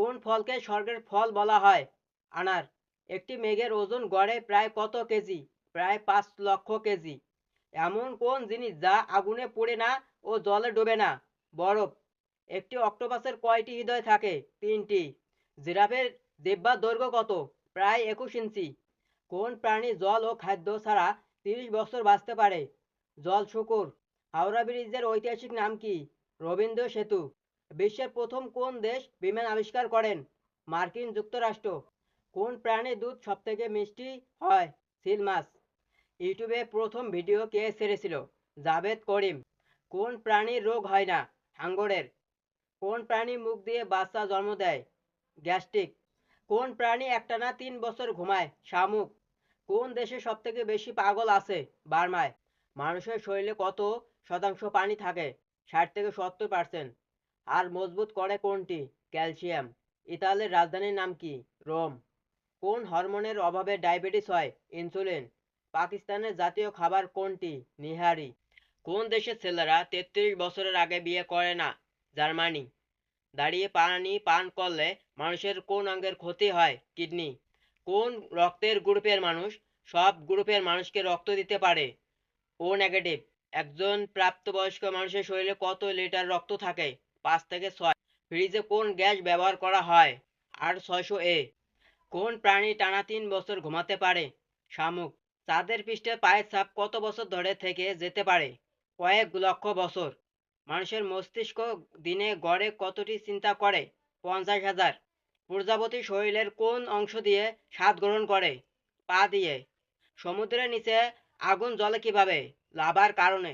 কোন ফলকে স্বর্গের ফল বলা হয়? আনার, একটি মেঘের ওজন গড়ে প্রায় কত কেজি? প্রায় পাঁচ লক্ষ কেজি। এমন কোন জিনিস যা আগুনে পড়ে না ও জলে ডোবে না? বরফ, একটি অক্টোপাসের কয়টি হৃদয় থাকে? তিনটি। জিরাফের জিহ্বার দৈর্ঘ্য কত? প্রায় একুশ ইঞ্চি। কোন প্রাণী জল ও খাদ্য ছাড়া তিরিশ বছর বাঁচতে পারে? জল শুকুর, হাওড়া ব্রিজের ঐতিহাসিক নাম কি? রবীন্দ্র সেতু। বিশ্বের প্রথম কোন দেশ বিমান আবিষ্কার করেন? মার্কিন যুক্তরাষ্ট্র। কোন প্রাণীর দুধ সবথেকে মিষ্টি হয়? সিল মাছ ইউটিউবে প্রথম ভিডিও কে ছেড়েছিল? জাভেদ করিম। কোন প্রাণীর রোগ হয় না? হাঙ্গরের। কোন প্রাণী মুখ দিয়ে বাচ্চা জন্ম দেয়? গ্যাস্ট্রিক। কোন প্রাণী একটানা তিন বছর ঘুমায়? শামুক। কোন দেশে সবথেকে বেশি পাগল আছে? বার্মায়। মানুষের শরীরে কত শতাংশ পানি থাকে? ষাট থেকে সত্তর পার্সেন্ট। আর মজবুত করে কোনটি? ক্যালসিয়াম। ইতালির রাজধানীর নাম কি? রোম। কোন হরমোনের অভাবে ডায়াবেটিস হয়? ইনসুলিন। পাকিস্তানের জাতীয় খাবার কোনটি? নিহারি। কোন দেশের ছেলেরা তেত্রিশ বছরের আগে বিয়ে করে না? জার্মানি। দাঁড়িয়ে পানি পান করলে মানুষের কোন অঙ্গের ক্ষতি হয়? কিডনি। কোন রক্তের গ্রুপের মানুষ সব গ্রুপের মানুষকে রক্ত দিতে পারে? O negative. একজন প্রাপ্তবয়স্ক মানুষের শরীরে কত লিটার রক্ত থাকে? পাঁচ থেকে ছয়। ফ্রিজে কোন গ্যাস ব্যবহার করা হয়? আর ছয়শো এ। কোন প্রাণী টানা তিন বছর ঘুমাতে পারে? শামুক। চাঁদের পৃষ্ঠে পায়ের ছাপ কত বছর ধরে থেকে যেতে পারে? কয়েক লক্ষ বছর। মানুষের মস্তিষ্ক দিনে গড়ে কতটি চিন্তা করে? পঞ্চাশ হাজার। প্রজাপতি শরীরের কোন অংশ দিয়ে স্বাদ গ্রহণ করে? পা দিয়ে। সমুদ্রের নিচে আগুন জ্বলে কীভাবে? লাভার কারণে।